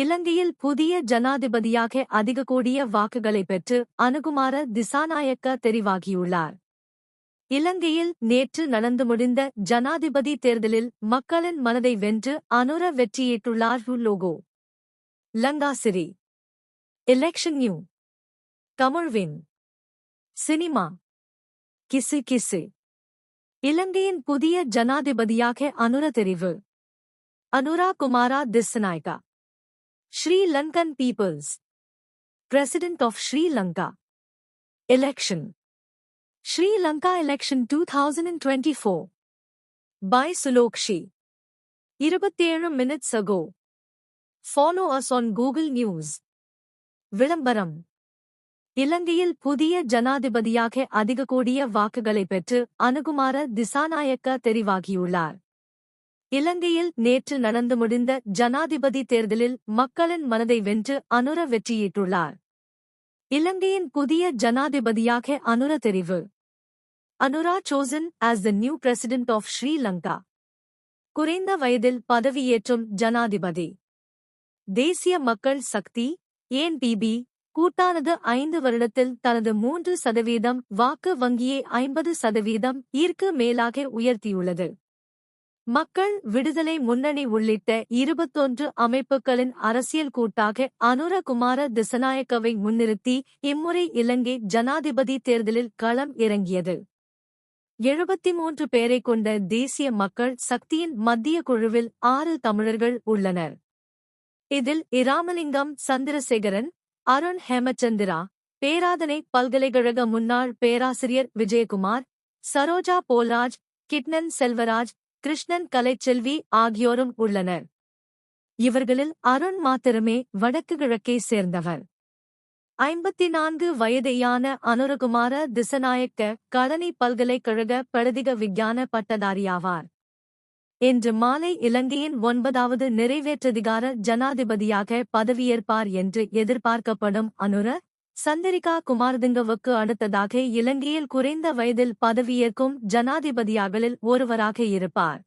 இலங்கையில் புதிய ஜனாதிபதியாக அதிக கூடிய வாக்குகளை பெற்று அனுகுமார திசாநாயக்க தெரிவாகியுள்ளார். இலங்கையில் நேற்று நடந்து முடிந்த ஜனாதிபதி தேர்தலில் மக்களின் மனதை வென்று Anura வெற்றியேற்றுள்ளார் logo. Lankasri. Election new Tamilwin. Cinema. கிசு கிசு. இலங்கையின் புதிய ஜனாதிபதியாக அனுர தெரிவு. Anura Kumara Dissanayake Sri Lankan people's president of Sri Lanka election Sri Lanka election 2024 by Sulokshi. 27 minutes ago. Follow us on Google News. விளம்பரம் இலங்கையில் புதிய ஜனாதிபதியாக அதிக கூடிய வாக்குகளை பெற்று அனுகுமார திசாநாயக்க தெரிவாகியுள்ளார். இலங்கையில் நேற்று நடந்து முடிந்த ஜனாதிபதி தேர்தலில் மக்களின் மனதை வென்று அனுர வெற்றியீட்டுள்ளார். இலங்கையின் புதிய ஜனாதிபதியாக அனுர தெரிவு. Anura chosen as the new president of Sri Lanka குறைந்த வயதில் பதவியேற்றும் ஜனாதிபதி. தேசிய மக்கள் சக்தி ஏன்பிபி கூட்டானது ஐந்து வருடத்தில் தனது மூன்று சதவீதம் வாக்கு வங்கியை ஐம்பது சதவீதம் ஈர்க்கு மேலாக உயர்த்தியுள்ளது. மக்கள் விடுதலை முன்னணி உள்ளிட்ட இருபத்தொன்று அமைப்புகளின் அரசியல் கூட்டாக அனுரகுமார திசநாயக்கவை முன்னிறுத்தி இம்முறை இலங்கை ஜனாதிபதி தேர்தலில் களம் இறங்கியது. எழுபத்தி மூன்று பேரை கொண்ட தேசிய மக்கள் சக்தியின் மத்திய குழுவில் ஆறு தமிழர்கள் உள்ளனர். இதில் இராமலிங்கம் சந்திரசேகரன் அருண் ஹேமச்சந்திரா பேராதனை பல்கலைக்கழக முன்னாள் பேராசிரியர் விஜயகுமார் சரோஜா போல்ராஜ் கிட்னன் செல்வராஜ் கிருஷ்ணன் கலைச்செல்வி ஆகியோரும் உள்ளனர். இவர்களில் அருண் மாத்திரமே வடக்கு கிழக்கை சேர்ந்தவர். ஐம்பத்தி நான்கு வயதையான அனுரகுமார திசநாயக்க கழனி பல்கலைக்கழக பிரதிக விஞ்ஞான பட்டதாரியாவார். இன்று மாலை இலங்கையின் ஒன்பதாவது நிறைவேற்றதிகார ஜனாதிபதியாக பதவியேற்பார் என்று எதிர்பார்க்கப்படும் அனுர சந்திரிகா குமாரதுங்கவுக்கு அடுத்ததாக இலங்கையில் குறைந்த வயதில் பதவியேற்கும் ஜனாதிபதியாகலில் ஒருவராக இருப்பார்.